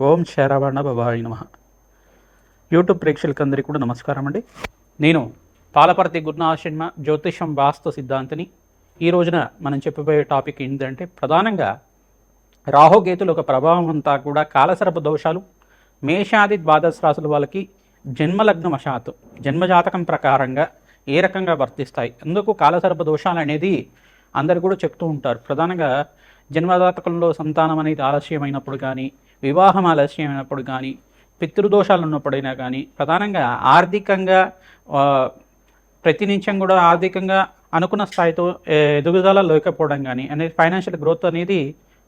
ఓం శరవణ భవాయ నమ. యూట్యూబ్ ప్రేక్షకులందరికీ కూడా నమస్కారం అండి. నేను పాలపర్తి గురునాశన్మ జ్యోతిషం వాస్తు సిద్ధాంతిని. ఈ రోజున మనం చెప్పబోయే టాపిక్ ఏంటంటే ప్రధానంగా రాహుకేతుల ఒక ప్రభావం అంతా కూడా కాలసర్ప దోషాలు మేషాది ద్వాదశ రాశుల వాళ్ళకి జన్మలగ్న వశాత్తు జన్మజాతకం ప్రకారంగా ఏ రకంగా వర్తిస్తాయి అందుకు కాలసర్ప దోషాలు అనేది అందరు కూడా చెప్తూ ఉంటారు. ప్రధానంగా జన్మజాతకంలో సంతానం అనేది ఆలస్యమైనప్పుడు కానీ వివాహం ఆలస్యమైనప్పుడు కానీ పితృదోషాలు ఉన్నప్పుడైనా కానీ ప్రధానంగా ఆర్థికంగా ప్రతి నిమిషం కూడా ఆర్థికంగా అనుకున్న స్థాయితో ఎదుగుదల లేకపోవడం కానీ అనేది ఫైనాన్షియల్ గ్రోత్ అనేది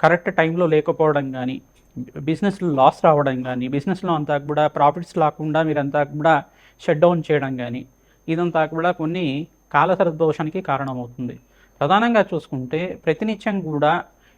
కరెక్ట్ టైంలో లేకపోవడం కానీ బిజినెస్లో లాస్ రావడం కానీ బిజినెస్లో అంతా కూడా ప్రాఫిట్స్ రాకుండా మీరంతా కూడా షట్ డౌన్ చేయడం కానీ ఇదంతా కూడా కొన్ని కాలసర దోషానికి కారణమవుతుంది. ప్రధానంగా చూసుకుంటే ప్రతినిత్యం కూడా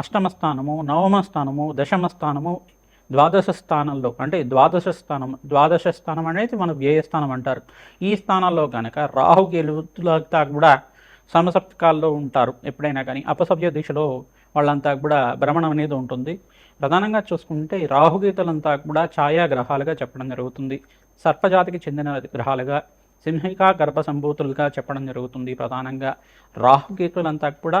అష్టమ స్థానము నవమ స్థానము దశమ స్థానము ద్వాదశ స్థానంలో అంటే ద్వాదశ స్థానం ద్వాదశ స్థానం అనేది మన వ్యయస్థానం అంటారు? ఈ స్థానాల్లో కనుక రాహు గెలుతులంతా కూడా సమసప్తకాల్లో ఉంటారు. ఎప్పుడైనా కానీ అపసభ్య దిశలో వాళ్ళంతా కూడా భ్రమణం అనేది ఉంటుంది. ప్రధానంగా చూసుకుంటే రాహుగీతలంతా కూడా ఛాయా గ్రహాలుగా చెప్పడం జరుగుతుంది. సర్పజాతికి చెందిన గ్రహాలుగా సింహికా గర్భ సంభూతులుగా చెప్పడం జరుగుతుంది ప్రధానంగా. రాహుగీతులంతా కూడా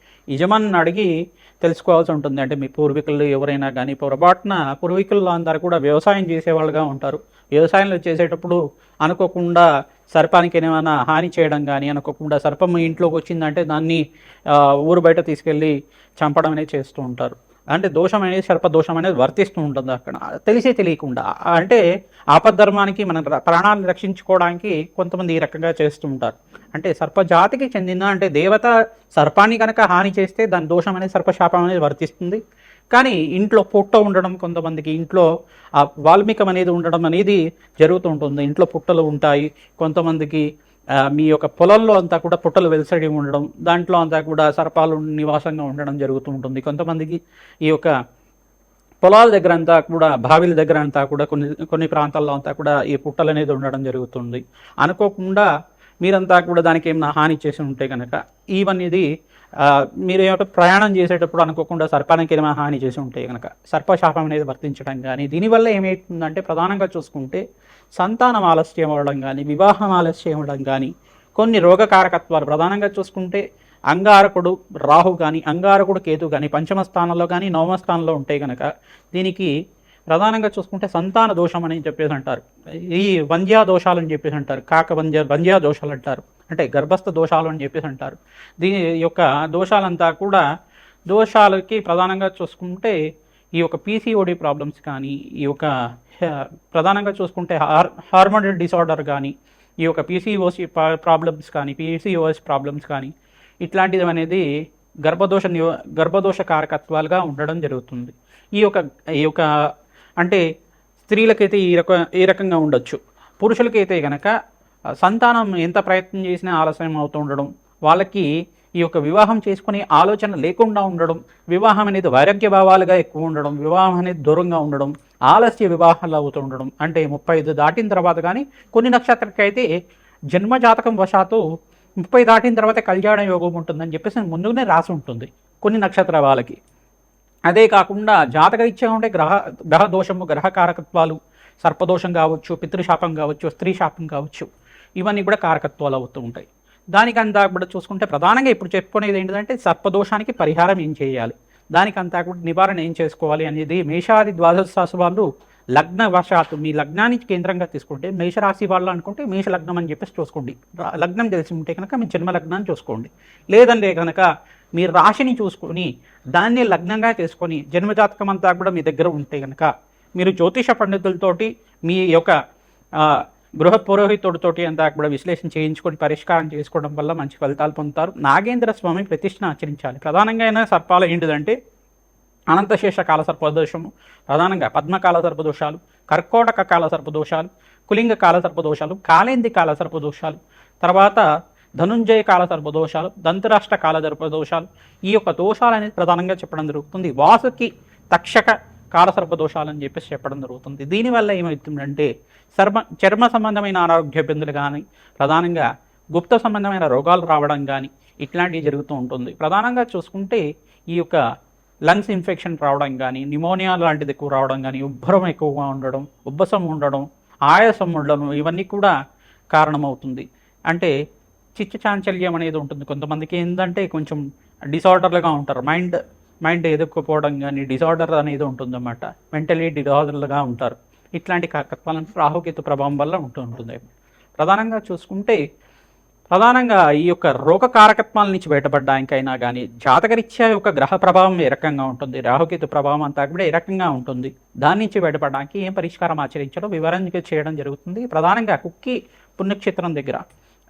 యజమానిని అడిగి తెలుసుకోవాల్సి ఉంటుంది. అంటే మీ పూర్వీకులు ఎవరైనా కానీ పొరపాటున పూర్వీకుల్లో అందరూ కూడా వ్యవసాయం చేసేవాళ్ళుగా ఉంటారు. వ్యవసాయంలో చేసేటప్పుడు అనుకోకుండా సర్పానికి ఏమైనా హాని చేయడం కానీ అనుకోకుండా సర్పం ఇంట్లోకి వచ్చిందంటే దాన్ని ఊరు బయట తీసుకెళ్ళి చంపడం అనేది చేస్తూ ఉంటారు. అంటే దోషం అనేది సర్ప దోషం అనేది వర్తిస్తూ ఉంటుంది అక్కడ? తెలిసే తెలియకుండా. అంటే ఆపద్ధర్మానికి మన ర- ప్రాణాలను రక్షించుకోవడానికి కొంతమంది ఈ రకంగా చేస్తూ ఉంటారు. అంటే సర్పజాతికి చెందిన అంటే దేవత సర్పాన్ని కనుక హాని చేస్తే దాని దోషం అనేది సర్పశాపం అనేది వర్తిస్తుంది. కానీ ఇంట్లో పుట్ట ఉండడం కొంతమందికి ఇంట్లో ఆ వాల్మీకం అనేది ఉండడం అనేది జరుగుతూ ఉంటుంది. ఇంట్లో పుట్టలు ఉంటాయి. కొంతమందికి మీ యొక్క పొలంలో అంతా కూడా పుట్టలు వెలసడి ఉండడం దాంట్లో అంతా కూడా సర్పాలు నివాసంగా ఉండడం జరుగుతూ ఉంటుంది. కొంతమందికి ఈ యొక్క పొలాల దగ్గర అంతా కూడా బావిల దగ్గర అంతా కూడా కొన్ని కొన్ని ప్రాంతాల్లో అంతా కూడా ఈ పుట్టలు అనేది ఉండడం జరుగుతుంది. అనుకోకుండా మీరంతా కూడా దానికి ఏమైనా హాని చేసి ఉంటే కనుక ఇవన్నీ మీరు ఏమంటే ప్రయాణం చేసేటప్పుడు అనుకోకుండా సర్పానికి ఏమైనా హాని చేసి ఉంటే కనుక సర్పశాపం అనేది వర్తించడం కానీ దీనివల్ల ఏమవుతుందంటే ప్రధానంగా చూసుకుంటే సంతానం ఆలస్యం అవ్వడం కానీ వివాహం ఆలస్యం అవ్వడం కానీ కొన్ని రోగకారకత్వాలు ప్రధానంగా చూసుకుంటే అంగారకుడు రాహు కానీ అంగారకుడు కేతు కానీ పంచమ స్థానంలో కానీ నవమ స్థానంలో ఉంటే కనుక దీనికి ప్రధానంగా చూసుకుంటే సంతాన దోషం అని చెప్పేసి అంటారు. ఈ వంజ్యా దోషాలు అని చెప్పేసి అంటారు. కాక వంధ్య వంజ్యా దోషాలు అంటారు. అంటే గర్భస్థ దోషాలు అని చెప్పేసి అంటారు. దీని యొక్క దోషాలంతా కూడా దోషాలకి ప్రధానంగా చూసుకుంటే ఈ యొక్క పీసీఓడి ప్రాబ్లమ్స్ కానీ ఈ యొక్క ప్రధానంగా చూసుకుంటే హార్ హార్మోనల్ డిసార్డర్ కానీ ఈ యొక్క పీసీఓసి ప్రాబ్లమ్స్ కానీ పీసీఓఎస్ ప్రాబ్లమ్స్ కానీ ఇట్లాంటిది అనేది గర్భదోష నివ గర్భదోష కారకత్వాలుగా ఉండడం జరుగుతుంది. ఈ యొక్క ఈ యొక్క అంటే స్త్రీలకైతే ఈ రక ఈ రకంగా ఉండొచ్చు. పురుషులకైతే కనుక సంతానం ఎంత ప్రయత్నం చేసినా ఆలస్యం అవుతూ ఉండడం వాళ్ళకి ఈ యొక్క వివాహం చేసుకునే ఆలోచన లేకుండా ఉండడం వివాహం అనేది వైరాగ్య భావాలుగా ఎక్కువ ఉండడం వివాహం అనేది దూరంగా ఉండడం ఆలస్య వివాహాలు అవుతూ ఉండడం. అంటే ముప్పై ఐదు దాటిన తర్వాత కానీ కొన్ని నక్షత్రకి అయితే జన్మజాతకం వశాత్తు ముప్పై దాటిన తర్వాత కళ్యాణ యోగం ఉంటుందని చెప్పేసి ముందుగానే రాసి ఉంటుంది కొన్ని నక్షత్ర వాళ్ళకి. అదే కాకుండా జాతకరీత్యా ఉండే గ్రహ గ్రహ దోషము గ్రహ కారకత్వాలు సర్పదోషం కావచ్చు పితృశాపం కావచ్చు స్త్రీ శాపం కావచ్చు ఇవన్నీ కూడా కారకత్వాలు అవుతూ ఉంటాయి. దానికంతా కూడా చూసుకుంటే ప్రధానంగా ఇప్పుడు చెప్పుకునేది ఏంటంటే సర్పదోషానికి పరిహారం ఏం చేయాలి? దానికంతా కూడా నివారణ ఏం చేసుకోవాలి అనేది మేషాది ద్వాదశ రాశి వాళ్ళు లగ్న వశాత్తు. మీ లగ్నానికి కేంద్రంగా తీసుకుంటే మేషరాశి వాళ్ళు అనుకుంటే మేష లగ్నం అని చెప్పేసి చూసుకోండి. లగ్నం తెలిసి ఉంటే కనుక మీ జన్మ లగ్నాన్ని చూసుకోండి. లేదంటే కనుక మీ రాశిని చూసుకొని దాన్ని లగ్నంగా చేసుకొని జన్మజాతకం అంతా కూడా మీ దగ్గర ఉంటే కనుక మీరు జ్యోతిష పండితులతోటి మీ యొక్క ఆ, పురోహితుడితోటి అంతా కూడా విశ్లేషణ చేయించుకొని పరిష్కారం చేసుకోవడం వల్ల మంచి ఫలితాలు పొందుతారు. నాగేంద్ర స్వామి ప్రతిష్టను ఆచరించాలి. ప్రధానంగా అయిన సర్పాలు ఏంటిదంటే అనంతశేష కాల సర్పదోషము ప్రధానంగా పద్మకాల సర్పదోషాలు కర్కోటక కాల సర్పదోషాలు కులింగ కాల సర్పదోషాలు కాలేంది కాల సర్పదోషాలు తర్వాత ధనుంజయ కాల సర్పదోషాలు దంతరాష్ట్ర కాల సర్పదోషాలు ఈ యొక్క దోషాలు అనేది ప్రధానంగా చెప్పడం జరుగుతుంది. వాసుకి తక్షక కాలసర్ప దోషాలని చెప్పేసి చెప్పడం జరుగుతుంది. దీనివల్ల ఏమవుతుందంటే చర్మ చర్మ సంబంధమైన ఆరోగ్య ఇబ్బందులు కానీ ప్రధానంగా గుప్త సంబంధమైన రోగాలు రావడం కానీ ఇట్లాంటివి జరుగుతూ ఉంటుంది. ప్రధానంగా చూసుకుంటే ఈ యొక్క లంగ్స్ ఇన్ఫెక్షన్ రావడం కానీ నిమోనియా లాంటిది ఎక్కువ రావడం కానీ ఉబ్బరం ఎక్కువగా ఉండడం ఉబ్బసం ఉండడం ఆయాసం ఉండడం ఇవన్నీ కూడా కారణమవుతుంది. అంటే చిచ్చు చాంచల్యం అనేది ఉంటుంది. కొంతమందికి ఏంటంటే కొంచెం డిసార్డర్లుగా ఉంటారు. మైండ్ మైండ్ ఎదుర్కోపోవడం కానీ డిసార్డర్ అనేది ఉంటుందన్నమాట. మెంటలీ డిసార్డర్లుగా ఉంటారు. ఇట్లాంటి కాకత్వాలను రాహుకేతు ప్రభావం వల్ల ఉంటూ ఉంటుంది. ప్రధానంగా చూసుకుంటే ప్రధానంగా ఈ యొక్క రోగ కారకత్వాల నుంచి బయటపడడానికైనా కానీ జాతకరీత్యా యొక్క గ్రహ ప్రభావం ఏ రకంగా ఉంటుంది రాహుకేతు ప్రభావం అంతా కూడా ఏ రకంగా ఉంటుంది దాని నుంచి బయటపడడానికి ఏం పరిష్కారం ఆచరించడం వివరంగా చేయడం జరుగుతుంది. ప్రధానంగా కుక్కి పుణ్యక్షేత్రం దగ్గర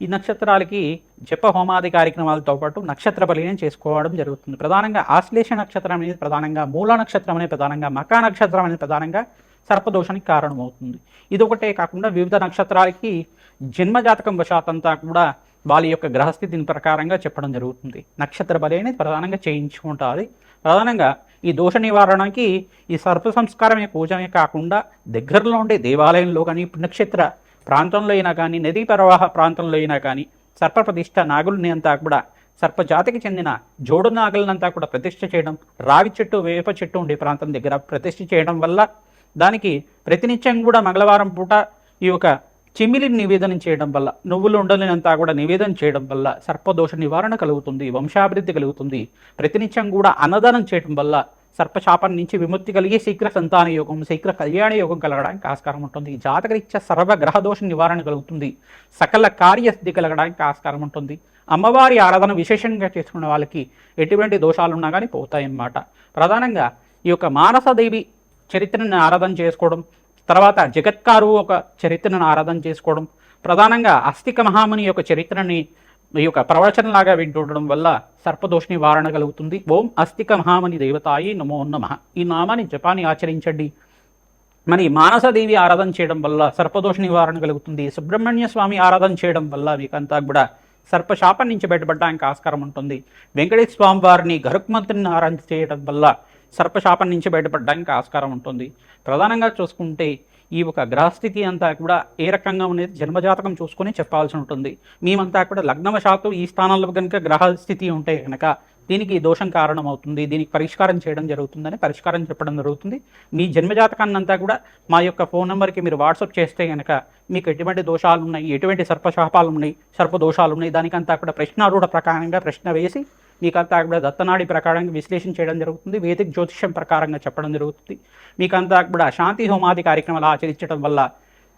ఈ నక్షత్రాలకి జప హోమాది కార్యక్రమాలతో పాటు నక్షత్ర బలిని చేసుకోవడం జరుగుతుంది. ప్రధానంగా ఆశ్లేష నక్షత్రం అనేది ప్రధానంగా మూల నక్షత్రం అనేది ప్రధానంగా మకా నక్షత్రం అనేది ప్రధానంగా సర్పదోషానికి కారణమవుతుంది. ఇది ఒకటే కాకుండా వివిధ నక్షత్రాలకి జన్మజాతకం వశాతంతా కూడా వాళ్ళ యొక్క గ్రహస్థితిని ప్రకారంగా చెప్పడం జరుగుతుంది. నక్షత్ర బలి అనేది ప్రధానంగా చేయించుకుంటారు ప్రధానంగా ఈ దోష నివారణకి ఈ సర్ప సంస్కారమే పూజమే కాకుండా దగ్గరలో ఉండే దేవాలయంలో కానీ పుణ్యక్షేత్ర ప్రాంతంలో అయినా కానీ నదీ ప్రవాహ ప్రాంతంలో అయినా కానీ సర్ప ప్రతిష్ట నాగుల్ని అంతా కూడా సర్పజాతికి చెందిన జోడు నాగులనంతా కూడా ప్రతిష్ఠ చేయడం రావి చెట్టు వేప చెట్టు ఉండే ప్రాంతం దగ్గర ప్రతిష్ఠ చేయడం వల్ల దానికి ప్రతినిత్యం కూడా మంగళవారం పూట ఈ యొక్క చిమిలిని నివేదన చేయడం వల్ల నువ్వులు ఉండలేనంతా కూడా నివేదన చేయడం వల్ల సర్పదోష నివారణ కలుగుతుంది వంశాభివృద్ధి కలుగుతుంది. ప్రతినిత్యం కూడా అన్నదానం చేయడం వల్ల సర్పశాపం నుంచి విముక్తి కలిగి శీఘ్ర సంతాన యోగం శీఘ్ర కళ్యాణ యోగం కలగడానికి ఆస్కారం ఉంటుంది. జాతకరీత్యా సర్వ గ్రహదోష నివారణ కలుగుతుంది. సకల కార్యసిద్ధి కలగడానికి ఆస్కారం ఉంటుంది. అమ్మవారి ఆరాధన విశేషంగా చేసుకున్న వాళ్ళకి ఎటువంటి దోషాలు ఉన్నా కానీ పోతాయన్నమాట. ప్రధానంగా ఈ యొక్క మానసదేవి చరిత్రను ఆరాధన చేసుకోవడం తర్వాత జగత్కారు ఒక చరిత్రను ఆరాధన చేసుకోవడం ప్రధానంగా అస్థిక మహాముని యొక్క చరిత్రని ఈ యొక్క ప్రవచనలాగా వింటుండడం వల్ల సర్పదోష నివారణ కలుగుతుంది. ఓం అస్థిక మహామని దేవతాయి నమో నమ. ఈ నామాన్ని జపాన్ని ఆచరించండి. మరి మానసదేవి ఆరాధన చేయడం వల్ల సర్పదోష నివారణ కలుగుతుంది. సుబ్రహ్మణ్య స్వామి ఆరాధన చేయడం వల్ల మీకంతా కూడా సర్పశాపం నుంచి బయటపడడానికి ఆస్కారం ఉంటుంది. వెంకటేశ్వర స్వామి వారిని గరుక్మంతుని ఆరాధన చేయడం వల్ల సర్పశాపం నుంచి బయటపడడానికి ఆస్కారం ఉంటుంది. ప్రధానంగా చూసుకుంటే ఈ ఒక గ్రహస్థితి అంతా కూడా ఏ రకంగా ఉండేది? జన్మజాతకం చూసుకొని చెప్పాల్సి ఉంటుంది. మేమంతా కూడా లగ్నవశాత్తు ఈ స్థానంలో కనుక గ్రహస్థితి ఉంటే కనుక దీనికి దోషం కారణం అవుతుంది దీనికి పరిష్కారం చేయడం జరుగుతుందని పరిష్కారం చెప్పడం జరుగుతుంది. మీ జన్మజాతకాన్ని అంతా కూడా మా యొక్క ఫోన్ నెంబర్కి మీరు వాట్సాప్ చేస్తే కనుక మీకు ఎటువంటి దోషాలు ఉన్నాయి ఎటువంటి సర్పశాపాలు ఉన్నాయి సర్ప దోషాలు ఉన్నాయి దానికంతా కూడా ప్రశ్నారూఢ ప్రకారంగా ప్రశ్న వేసి మీకంతా కూడా దత్తనాడి ప్రకారంగా విశ్లేషణ చేయడం జరుగుతుంది. వేదిక జ్యోతిష్యం ప్రకారంగా చెప్పడం జరుగుతుంది. మీకంతా కూడా శాంతి హోమాది కార్యక్రమాలు ఆచరించడం వల్ల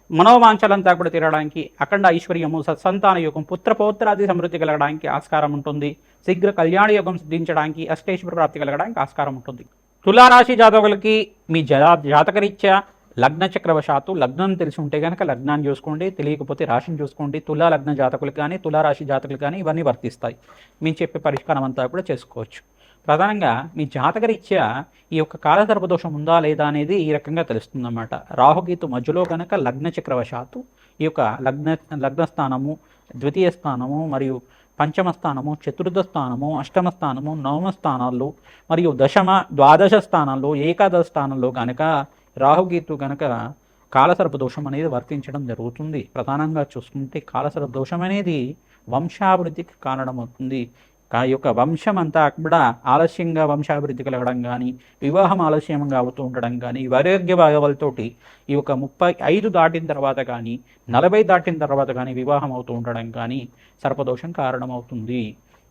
మనోవాంఛలంతా కూడా తీరడానికి అఖండ ఐశ్వర్యము సత్సంతాన యోగం పుత్రపౌత్రాది సమృద్ధి కలగడానికి ఆస్కారం ఉంటుంది. శీఘ్ర కళ్యాణ యోగం సిద్ధించడానికి అష్టేశ్వర ప్రాప్తి కలగడానికి ఆస్కారం ఉంటుంది. తులారాశి జాతకులకి మీ జా జాతకరీత్యా లగ్న చక్రవశాత్తు లగ్నం తెలిసి ఉంటే కనుక లగ్నాన్ని చూసుకోండి తెలియకపోతే రాశిని చూసుకోండి తులా లగ్న జాతకులు కానీ తులారాశి జాతకులు కానీ ఇవన్నీ వర్తిస్తాయి. మేము చెప్పే పరిష్కారం అంతా కూడా చేసుకోవచ్చు. ప్రధానంగా మీ జాతకరీత్యా ఈ యొక్క కాలసర్ప దోషం ఉందా లేదా అనేది ఈ రకంగా తెలుస్తుందన్నమాట. రాహుగీతు మధ్యలో కనుక లగ్న చక్రవశాత్తు ఈ యొక్క లగ్న లగ్న స్థానము ద్వితీయ స్థానము మరియు పంచమ స్థానము చతుర్థ స్థానము అష్టమ స్థానము నవమ స్థానాల్లో మరియు దశమ ద్వాదశ స్థానాల్లో ఏకాదశ స్థానంలో కనుక రాహుగీతు కనుక కాలసర్ప దోషం అనేది వర్తించడం జరుగుతుంది. ప్రధానంగా చూసుకుంటే కాలసర్ప దోషం అనేది వంశాభివృద్ధికి కారణమవుతుంది. ఆ యొక్క వంశం అంతా కూడా ఆలస్యంగా వంశాభివృద్ధి కలగడం కానీ వివాహం ఆలస్యంగా అవుతూ ఉండడం కానీ వైరాగ్య భావాలతోటి ఈ యొక్క ముప్పై ఐదు దాటిన తర్వాత కానీ నలభై దాటిన తర్వాత కానీ వివాహం అవుతూ ఉండడం కానీ సర్పదోషం కారణమవుతుంది.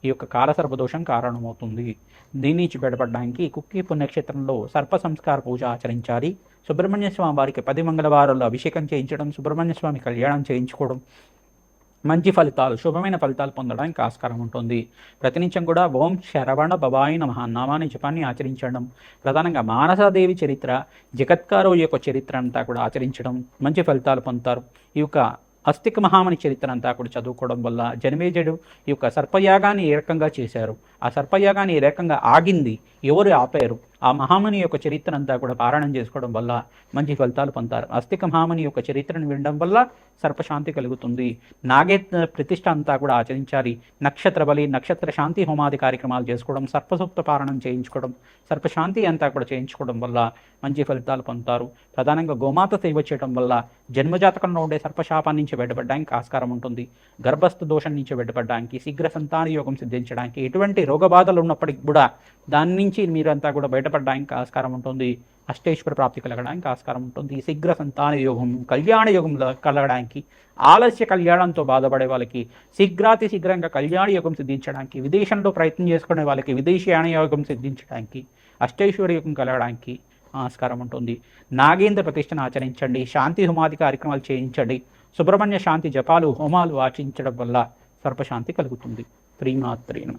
ఈ యొక్క కాల సర్పదోషం కారణమవుతుంది. దీని నుంచి బయటపడడానికి కుక్కి పుణ్యక్షేత్రంలో సర్ప సంస్కార పూజ ఆచరించాలి. సుబ్రహ్మణ్య స్వామి వారికి పది మంగళవారాల్లో అభిషేకం చేయించడం సుబ్రహ్మణ్య స్వామి కళ్యాణం చేయించుకోవడం. మంచి ఫలితాలు శుభమైన ఫలితాలు పొందడానికి ఆస్కారం ఉంటుంది. ప్రతినిత్యం కూడా ఓం శరవణ బబాయి నమ నామాని జపాన్ని ఆచరించడం. ప్రధానంగా మానసాదేవి చరిత్ర జగత్కారు యొక్క చరిత్ర అంతా కూడా ఆచరించడం మంచి ఫలితాలు పొందుతారు. ఈ యొక్క అస్తిక మహామణి చరిత్ర అంతా కూడా చదువుకోవడం వల్ల జనమేజుడు ఈ యొక్క సర్పయాగాన్ని ఏ రకంగా చేశారు? ఆ సర్పయాగాన్ని ఏ రకంగా ఆగింది? ఎవరు ఆపారు? ఆ మహాముని యొక్క చరిత్ర అంతా కూడా పారాయణం చేసుకోవడం వల్ల మంచి ఫలితాలు పొందుతారు. అస్తిక మహాముని యొక్క చరిత్రను వినడం వల్ల సర్పశాంతి కలుగుతుంది. నాగేత్ ప్రతిష్ట అంతా కూడా ఆచరించాలి. నక్షత్ర బలి నక్షత్ర శాంతి హోమాది కార్యక్రమాలు చేసుకోవడం సర్పసూప్త పారణం చేయించుకోవడం సర్పశాంతి అంతా కూడా చేయించుకోవడం వల్ల మంచి ఫలితాలు పొందుతారు. ప్రధానంగా గోమాత సేవ చేయడం వల్ల జన్మజాతకంలో ఉండే సర్పశాపం నుంచి బయటపడడానికి ఆస్కారం ఉంటుంది. గర్భస్థ దోషం నుంచి బయటపడడానికి శీఘ్ర సంతాన యోగం సిద్ధించడానికి ఎటువంటి రోగ బాధలు ఉన్నప్పటికీ కూడా దాని నుంచి మీరంతా కూడా బయట బయటపడడానికి ఆస్కారం ఉంటుంది అష్టేశ్వర ప్రాప్తి కలగడానికి ఆస్కారం ఉంటుంది శీఘ్ర సంతాన యోగం కళ్యాణ యోగం కలగడానికి ఆలస్య కళ్యాణంతో బాధపడే వాళ్ళకి శీఘ్రాతి శీఘ్రంగా కళ్యాణ యోగం సిద్ధించడానికి విదేశంలో ప్రయత్నం చేసుకునే వాళ్ళకి విదేశీయాన యోగం సిద్ధించడానికి అష్టేశ్వర యోగం కలగడానికి ఆస్కారం ఉంటుంది. నాగేంద్ర ప్రతిష్టను ఆచరించండి శాంతి హోమాది కార్యక్రమాలు చేయించండి సుబ్రహ్మణ్య శాంతి జపాలు హోమాలు ఆచరించడం వల్ల సర్పశాంతి కలుగుతుంది. శ్రీమాత్రేణ